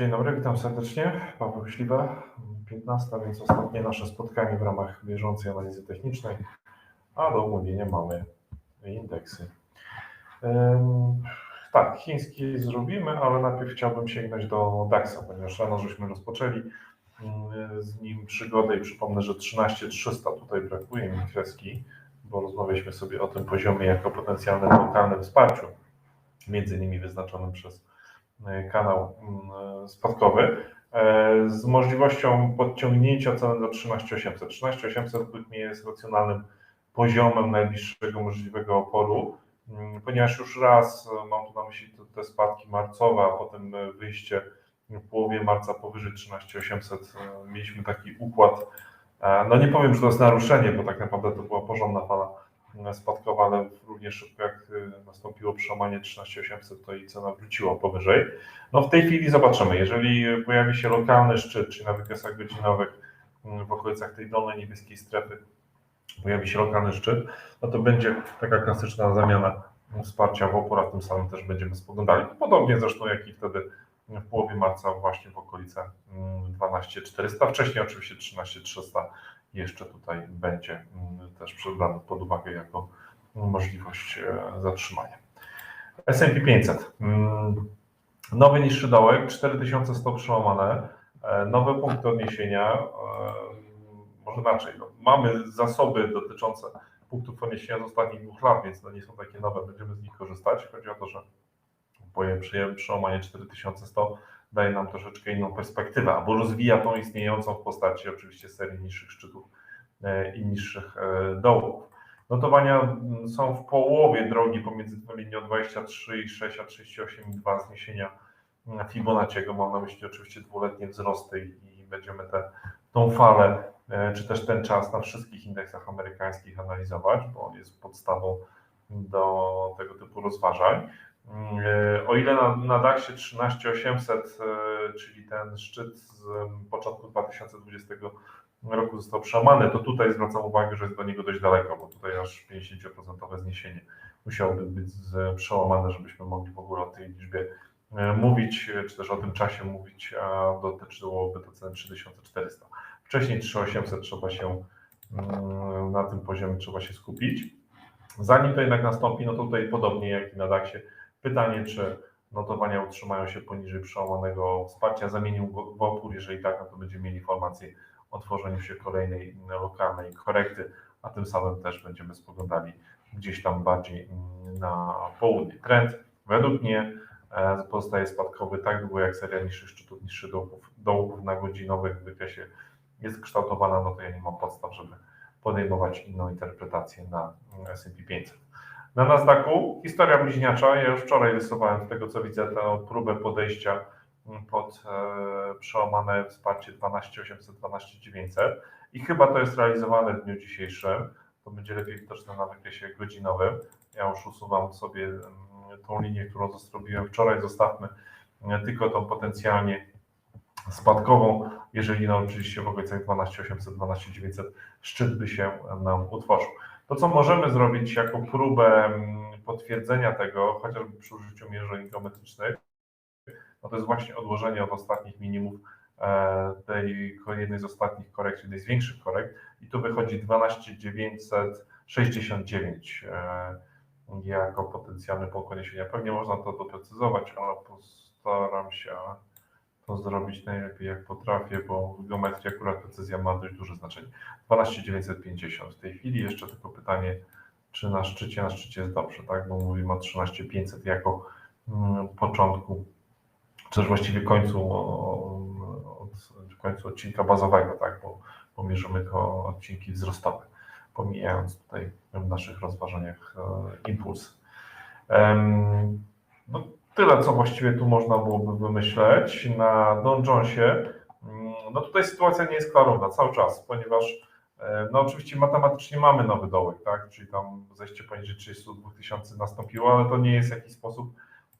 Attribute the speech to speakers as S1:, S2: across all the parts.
S1: Dzień dobry, witam serdecznie. Paweł Śliwa, 15, więc ostatnie nasze spotkanie w ramach bieżącej analizy technicznej. A do omówienia mamy indeksy. Tak, chiński zrobimy, ale najpierw chciałbym sięgnąć do DAX-a, ponieważ rano żeśmy rozpoczęli z nim przygodę i przypomnę, że 13300 tutaj brakuje mi kreski, bo rozmawialiśmy sobie o tym poziomie jako potencjalnym lokalnym wsparciu, między innymi wyznaczonym przez kanał mm, spadkowy e, z możliwością podciągnięcia ceny do 13800. 13800 według mnie jest racjonalnym poziomem najbliższego możliwego oporu, mm, ponieważ już raz e, mam tu na myśli te- spadki marcowe, a potem e, wyjście w połowie marca powyżej 13800 e, mieliśmy taki układ. E, No nie powiem, że to jest naruszenie, bo tak naprawdę to była porządna fala e, spadkowa, ale równie szybko jak e, nastąpiło przełamanie 13800, to i cena wróciła powyżej. No w tej chwili zobaczymy, jeżeli pojawi się lokalny szczyt, czyli na wykresach godzinowych mm, w okolicach tej dolnej niebieskiej strefy pojawi się lokalny szczyt, no to będzie taka klasyczna zamiana wsparcia w opór, a tym samym też będziemy spoglądali. Podobnie zresztą jak i wtedy w połowie marca właśnie w okolice mm, 12400, wcześniej oczywiście 13300 jeszcze tutaj będzie mm, też brany pod uwagę jako możliwość e, zatrzymania. S&P 500. Mm, Nowy niższy dołek, 4100 przełamane, e, nowe punkty odniesienia, e, może inaczej, no, mamy zasoby dotyczące punktów odniesienia z ostatnich dwóch lat, więc no nie są takie nowe, będziemy z nich korzystać. Chodzi o to, że przełamanie 4100 daje nam troszeczkę inną perspektywę, albo rozwija tą istniejącą w postaci oczywiście serii niższych szczytów i niższych dołków. Notowania mm, są w połowie drogi pomiędzy linią 23,6 a 38,2 zniesienia mm, Fibonacciego. Mam na myśli oczywiście dwuletnie wzrosty i będziemy tę tą falę, e, czy też ten czas na wszystkich indeksach amerykańskich analizować, bo on jest podstawą do tego typu rozważań. Mm, e, O ile na, na DAX-ie 13800, e, czyli ten szczyt z początku 2020 roku został przełamany, to tutaj zwracam uwagę, że jest do niego dość daleko, bo tutaj aż 50% zniesienie musiałoby być przełamane, żebyśmy mogli w ogóle o tej liczbie e, mówić, czy też o tym czasie mówić, a dotyczyłoby to ceny 3400. Wcześniej 3800 trzeba się mm, na tym poziomie trzeba się skupić. Zanim to jednak nastąpi, no to tutaj podobnie jak i na DAX-ie, pytanie, czy notowania utrzymają się poniżej przełamanego wsparcia, zamienił go w opór, jeżeli tak, no to będziemy mieli informację o tworzeniu się kolejnej lokalnej korekty, a tym samym też będziemy spoglądali gdzieś tam bardziej mm, na południe. Trend według mnie e, pozostaje spadkowy tak długo jak seria niższych szczytów, niższych dołków na godzinowych wykresie jest kształtowana, no to ja nie mam podstaw, żeby podejmować inną interpretację na mm, S&P 500. Na Nasdaqu historia bliźniacza. Ja już wczoraj rysowałem z tego, co widzę, tę próbę podejścia mm, pod e, przełamane wsparcie 12800, 12900 i chyba to jest realizowane w dniu dzisiejszym. To będzie lepiej widoczne na wykresie godzinowym. Ja już usuwam sobie mm, tą linię, którą zrobiłem wczoraj. Zostawmy mm, tylko tą potencjalnie spadkową, jeżeli no oczywiście w okolicach 12800, 12900 szczyt by się nam utworzył. To, co możemy zrobić jako próbę mm, potwierdzenia tego, chociażby przy użyciu mierzeń geometrycznych, no to jest właśnie odłożenie od ostatnich minimów e, tej jednej z ostatnich korekt, jednej z większych korekt i tu wychodzi 12969 e, jako potencjalny punkt odniesienia. Pewnie można to doprecyzować, ale postaram się to zrobić najlepiej jak potrafię, bo w geometrii akurat precyzja ma dość duże znaczenie. 12950 w tej chwili. Jeszcze tylko pytanie, czy na szczycie, na szczycie jest dobrze, tak? Bo mówimy o 13500 jako mm, początku, czy też właściwie końcu, od, końcu odcinka bazowego, tak? Bo, bo mierzymy to odcinki wzrostowe, pomijając tutaj w naszych rozważaniach e, impuls. Em, no, tyle, co właściwie tu można byłoby wymyśleć. Na Don Jonesie, mm, no tutaj sytuacja nie jest klarowna cały czas, ponieważ e, no oczywiście matematycznie mamy nowy dołek, tak, czyli tam zejście poniżej 32 tysięcy nastąpiło, ale to nie jest w jakiś sposób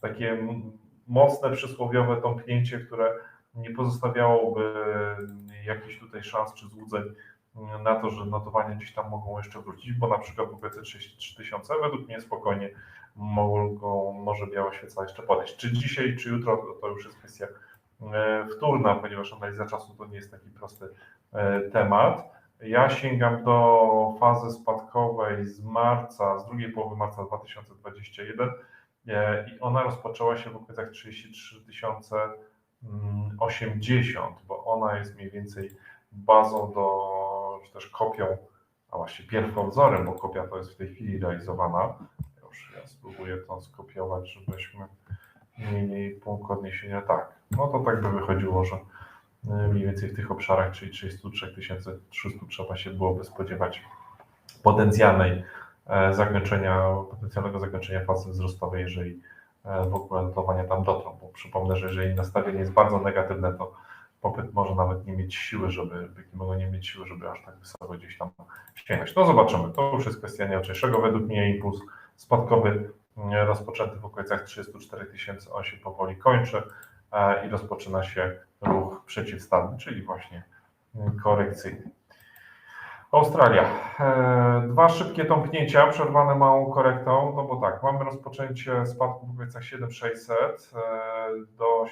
S1: takie mocne, przysłowiowe tąpnięcie, które nie pozostawiałoby jakichś tutaj szans czy złudzeń na to, że notowania gdzieś tam mogą jeszcze wrócić, bo na przykład w okolicy 33 tysiące według mnie spokojnie mogą, może biała świeca jeszcze podejść. Czy dzisiaj, czy jutro, to, to już jest kwestia e, wtórna, ponieważ analiza czasu to nie jest taki prosty e, temat. Ja sięgam do fazy spadkowej z marca, z drugiej połowy marca 2021 e, i ona rozpoczęła się w okolicach 33 080, bo ona jest mniej więcej bazą do, czy też kopią, a właściwie pierwowzorem, bo kopia to jest w tej chwili realizowana. Spróbuję to skopiować, żebyśmy mieli punkt odniesienia. Tak, no to tak by wychodziło, że y, mniej więcej w tych obszarach, czyli 33 300 trzeba się byłoby spodziewać potencjalnej e, zakończenia, potencjalnego zakończenia fazy wzrostowej, jeżeli e, w ogóle tam dotrą, bo przypomnę, że jeżeli nastawienie jest bardzo negatywne, to popyt może nawet nie mieć siły, żeby, mogą nie mieć siły, żeby aż tak wysoko gdzieś tam sięgać. No zobaczymy, to już jest kwestia nieoczejszego. Według mnie impuls spadkowy mm, rozpoczęty w okolicach 34 tysięcy, on się powoli kończy e, i rozpoczyna się ruch przeciwstawny, czyli właśnie mm, korekcyjny. Australia. E, Dwa szybkie tąpnięcia, przerwane małą korektą, no bo tak, mamy rozpoczęcie spadku w okolicach 7600 e, do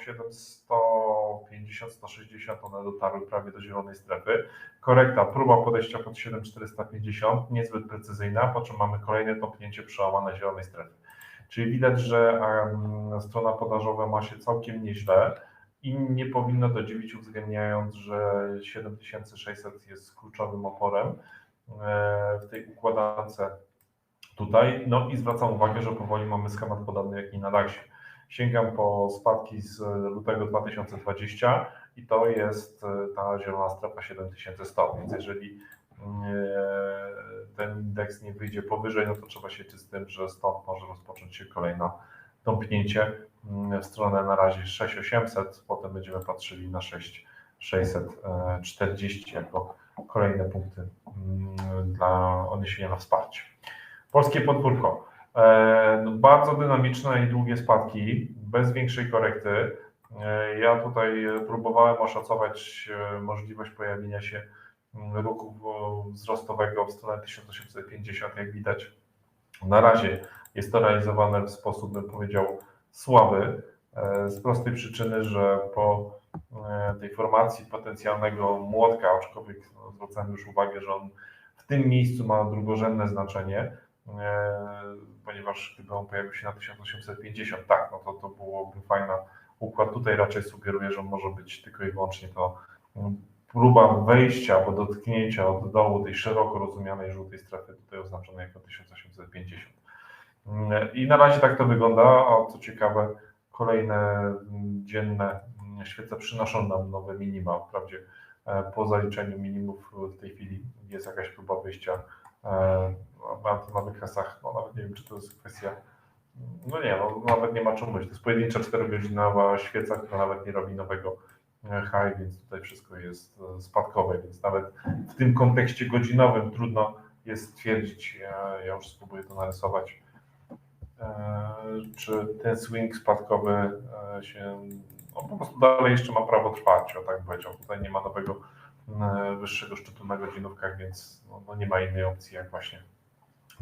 S1: 750-160, one dotarły prawie do zielonej strefy. Korekta, próba podejścia pod 7450, niezbyt precyzyjna, po czym mamy kolejne tąpnięcie przełamane zielonej strefy. Czyli widać, że strona podażowa ma się całkiem nieźle i nie powinno to dziwić, uwzględniając, że 7600 jest kluczowym oporem e, w tej układance tutaj. No i zwracam uwagę, że powoli mamy schemat podobny jak i na DAX-ie. Sięgam po spadki z lutego 2020 i to jest e, ta zielona strefa 7100, więc jeżeli e, ten indeks nie wyjdzie powyżej, no to trzeba się liczyć z tym, że stąd może rozpocząć się kolejne tąpnięcie mm, w stronę na razie 6800, potem będziemy patrzyli na 6640 jako kolejne punkty mm, dla odniesienia na wsparcie. Polskie podwórko. E, no, bardzo dynamiczne i długie spadki, bez większej korekty. E, Ja tutaj próbowałem oszacować e, możliwość pojawienia się mm, ruchu wzrostowego w stronę 1850, jak widać. Na razie jest to realizowane w sposób, bym powiedział, słaby, e, z prostej przyczyny, że po e, tej formacji potencjalnego młotka, aczkolwiek no, zwracam już uwagę, że on w tym miejscu ma drugorzędne znaczenie, e, ponieważ gdyby on pojawił się na 1850, tak, no to to byłoby fajna układ. Tutaj raczej sugeruję, że może być tylko i wyłącznie to próba wejścia albo dotknięcia od dołu tej szeroko rozumianej żółtej strefy, tutaj oznaczonej jako 1850. I na razie tak to wygląda, a co ciekawe, kolejne mm, dzienne mm, świece przynoszą nam nowe minima. Wprawdzie e, po zaliczeniu minimów w tej chwili jest jakaś próba wyjścia e, na wykresach, no nawet nie wiem, czy to jest kwestia, no nie, no nawet nie ma czemu mówić. To jest pojedyncza 4-godzinowa świeca, która nawet nie robi nowego high, więc tutaj wszystko jest spadkowe, więc nawet w tym kontekście godzinowym trudno jest stwierdzić, ja, już spróbuję to narysować, czy ten swing spadkowy e, się no, po prostu dalej jeszcze ma prawo trwać, o tak powiedział. Tutaj nie ma nowego e, wyższego szczytu na godzinówkach, więc no, no nie ma innej opcji jak właśnie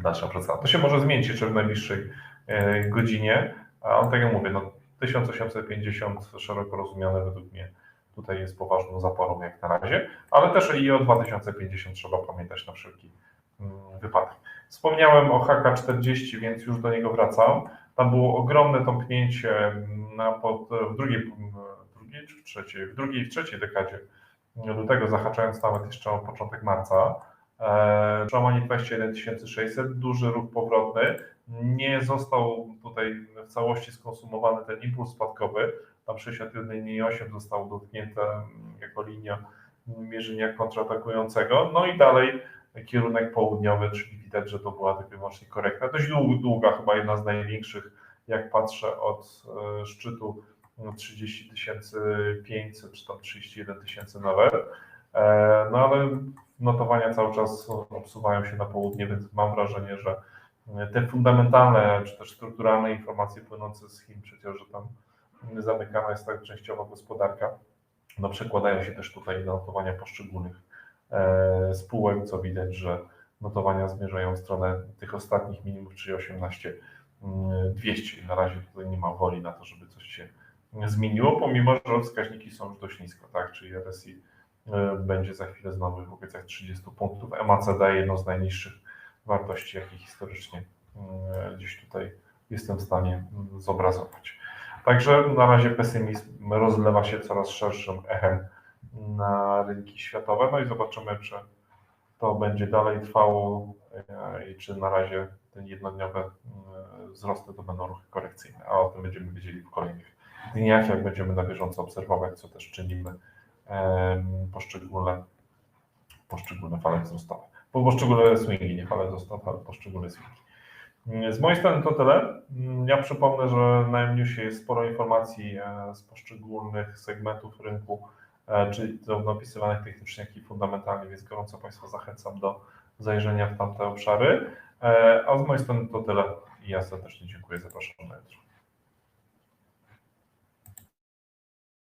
S1: dalsza praca. To się może zmienić jeszcze w najbliższej e, godzinie, a tak jak mówię, no 1850 szeroko rozumiane według mnie tutaj jest poważną zaporą jak na razie, ale też i o 2050 trzeba pamiętać na wszelki mm, wypadek. Wspomniałem o HK40, więc już do niego wracam. Tam było ogromne tąpnięcie na pod, w drugiej, drugiej czy w trzeciej, w drugiej i trzeciej dekadzie lutego, zahaczając nawet jeszcze o początek marca. E, przełamanie 21600, duży ruch powrotny. Nie został tutaj w całości skonsumowany ten impuls spadkowy. Tam 61,8 został dotknięte jako linia mierzenia kontratakującego. No i dalej kierunek południowy, czyli widać, że to była tylko i wyłącznie korekta. Dość długa, chyba jedna z największych, jak patrzę od e, szczytu 30 500 czy tam 31 tysięcy nawet. E, no ale notowania cały czas obsuwają się na południe, więc mam wrażenie, że te fundamentalne czy też strukturalne informacje płynące z Chin, przecież, że tam zamykana jest tak częściowo gospodarka, no przekładają się też tutaj notowania poszczególnych E, spółek, co widać, że notowania zmierzają w stronę tych ostatnich minimów, czyli 18 200 mm, na razie tutaj nie ma woli na to, żeby coś się zmieniło, pomimo że wskaźniki są już dość nisko, tak? Czyli RSI e, będzie za chwilę znowu w okolicach 30 punktów. MACD jedną z najniższych wartości, jakie historycznie e, gdzieś tutaj jestem w stanie mm, zobrazować. Także na razie pesymizm rozlewa się coraz szerszym echem na rynki światowe, no i zobaczymy, czy to będzie dalej trwało e, i czy na razie te jednodniowe e, wzrosty to będą ruchy korekcyjne, a o tym będziemy wiedzieli w kolejnych dniach, jak będziemy na bieżąco obserwować, co też czynimy em, poszczególne, poszczególne fale wzrostowe. Po poszczególne swingi, nie fale wzrostowe, ale poszczególne swingi. Z mojej strony to tyle. Ja przypomnę, że na MNewsie jest sporo informacji e, z poszczególnych segmentów rynku, e, czyli zarówno opisywanych technicznie, jak i fundamentalnie, więc gorąco Państwa zachęcam do zajrzenia w tamte obszary. E, A z mojej strony to tyle i ja serdecznie dziękuję. Zapraszam na jutro.